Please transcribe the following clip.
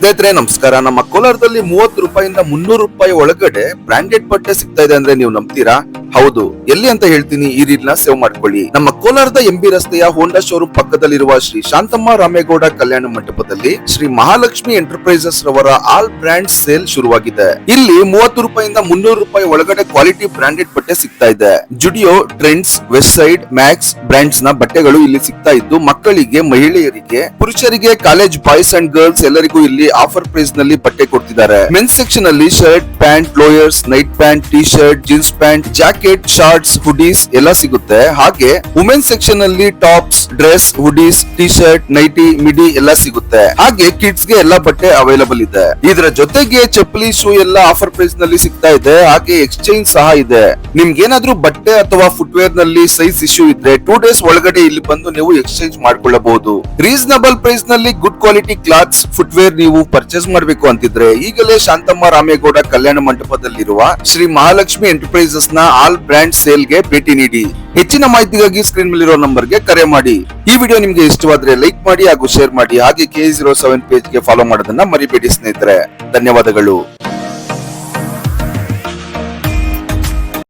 ಸ್ನೇಹಿತರೆ, ನಮಸ್ಕಾರ. ನಮ್ಮ ಕೋಲಾರದಲ್ಲಿ ಮೂವತ್ತು ರೂಪಾಯಿಂದ ಮುನ್ನೂರು ರೂಪಾಯಿ ಒಳಗಡೆ ಬ್ರಾಂಡೆಡ್ ಬಟ್ಟೆ ಸಿಗ್ತಾ ಇದೆ ಅಂದ್ರೆ ನೀವು ನಂಬ್ತೀರಾ? ಹೌದು, ಎಲ್ಲಿ ಅಂತ ಹೇಳ್ತೀನಿ, ಈ ನ ಸೇವ್ ಮಾಡ್ಕೊಳ್ಳಿ. ನಮ್ಮ ಕೋಲಾರದ ಎಂಬಿ ರಸ್ತೆಯ ಹೋಂಡಾ ಶೋರೂಮ್ ಪಕ್ಕದಲ್ಲಿರುವ ಶ್ರೀ ಶಾಂತಮ್ಮ ರಾಮೇಗೌಡ ಕಲ್ಯಾಣ ಮಂಟಪದಲ್ಲಿ ಶ್ರೀ ಮಹಾಲಕ್ಷ್ಮಿ ಎಂಟರ್ಪ್ರೈಸಸ್ ರವರ ಆಲ್ ಬ್ರ್ಯಾಂಡ್ ಸೇಲ್ ಶುರುವಾಗಿದೆ. ಇಲ್ಲಿ ಮೂವತ್ತು ರೂಪಾಯಿಂದ ಮುನ್ನೂರು ರೂಪಾಯಿ ಒಳಗಡೆ ಕ್ವಾಲಿಟಿ ಬ್ರಾಂಡೆಡ್ ಬಟ್ಟೆ ಸಿಗ್ತಾ ಇದೆ. Zudio Trends Westside Max ಬ್ರಾಂಡ್ಸ್ನ ಬಟ್ಟೆಗಳು ಇಲ್ಲಿ ಸಿಗ್ತಾ ಇದ್ದು, ಮಕ್ಕಳಿಗೆ, ಮಹಿಳೆಯರಿಗೆ, ಪುರುಷರಿಗೆ ಕಾಲೇಜ್ ಬಾಯ್ಸ್ ಅಂಡ್ ಗರ್ಲ್ಸ್ ಎಲ್ಲರಿಗೂ ಇಲ್ಲಿ ಆಫರ್ ಪ್ರೈಸ್ನಲ್ಲಿ ಬಟ್ಟೆ ಕೊಡ್ತಿದ್ದಾರೆ. ಮೆನ್ಸ್ ಸೆಕ್ಷನ್ ಅಲ್ಲಿ shirt pant, lowers, night pant T shirt jeans pant, jacket, shorts, hoodies ಎಲ್ಲ ಸಿಗುತ್ತೆ. ಹಾಗೆ ವುಮೆನ್ ಸೆಕ್ಷನ್ ಅಲ್ಲಿ tops, dress, hoodies T shirt nighty, midi ಎಲ್ಲ ಸಿಗುತ್ತೆ. ಹಾಗೆ ಕಿಡ್ಸ್ಗೆ ಎಲ್ಲ ಬಟ್ಟೆ ಅವೈಲಬಲ್ ಇದೆ. ಇದರ ಜೊತೆಗೆ ಚಪ್ಪಲಿ, ಶೂ ಎಲ್ಲ ಆಫರ್ ಪ್ರೈಸ್ನಲ್ಲಿ ಸಿಗ್ತಾ ಇದೆ. ಹಾಗೆ ಎಕ್ಸ್ಚೇಂಜ್ ಸಹ ಇದೆ. ನಿಮ್ಗೆ ಏನಾದ್ರೂ ಬಟ್ಟೆ ಅಥವಾ ಫುಟ್ವೇರ್ನಲ್ಲಿ ಸೈಜ್ ಇಶ್ಯೂ ಇದ್ರೆ ಟೂ ಡೇಸ್ ಒಳಗಡೆ ಇಲ್ಲಿ ಬಂದು ನೀವು ಎಕ್ಸ್ಚೇಂಜ್ ಮಾಡ್ಕೊಳ್ಳಬಹುದು. ರೀಸನಬಲ್ ಪ್ರೈಸ್ನಲ್ಲಿ ಗುಡ್ ಕ್ವಾಲಿಟಿ ಕ್ಲಾತ್ಸ್ ಫುಟ್ವೇರ್ ನೀವು ಪರ್ಚೇಸ್ ಮಾಡಬೇಕು ಅಂತಿದ್ರೆ ಈಗಲೇ ಶಾಂತಮ್ಮ ರಾಮೇಗೌಡ ಕಲ್ಯಾಣ ಮಂಟಪದಲ್ಲಿರುವ ಶ್ರೀ ಮಹಾಲಕ್ಷ್ಮಿ ಎಂಟರ್ಪ್ರೈಸಸ್ನ ಆಲ್ ಬ್ರಾಂಡ್ ಸೇಲ್ಗೆ ಭೇಟಿ ನೀಡಿ. ಹೆಚ್ಚಿನ ಮಾಹಿತಿಗಾಗಿ ಸ್ಕ್ರೀನ್ ಮೇಲಿರೋ ನಂಬರ್ಗೆ ಕರೆ ಮಾಡಿ. ಈ ವಿಡಿಯೋ ನಿಮ್ಗೆ ಇಷ್ಟವಾದ್ರೆ ಲೈಕ್ ಮಾಡಿ ಹಾಗೂ ಶೇರ್ ಮಾಡಿ. ಹಾಗೆ ಕೆ ಜೀರೋ ಸೆವೆನ್ ಪೇಜ್ಗೆ ಫಾಲೋ ಮಾಡೋದನ್ನ ಮರಿಬೇಡಿ ಸ್ನೇಹಿತರೆ. ಧನ್ಯವಾದಗಳು.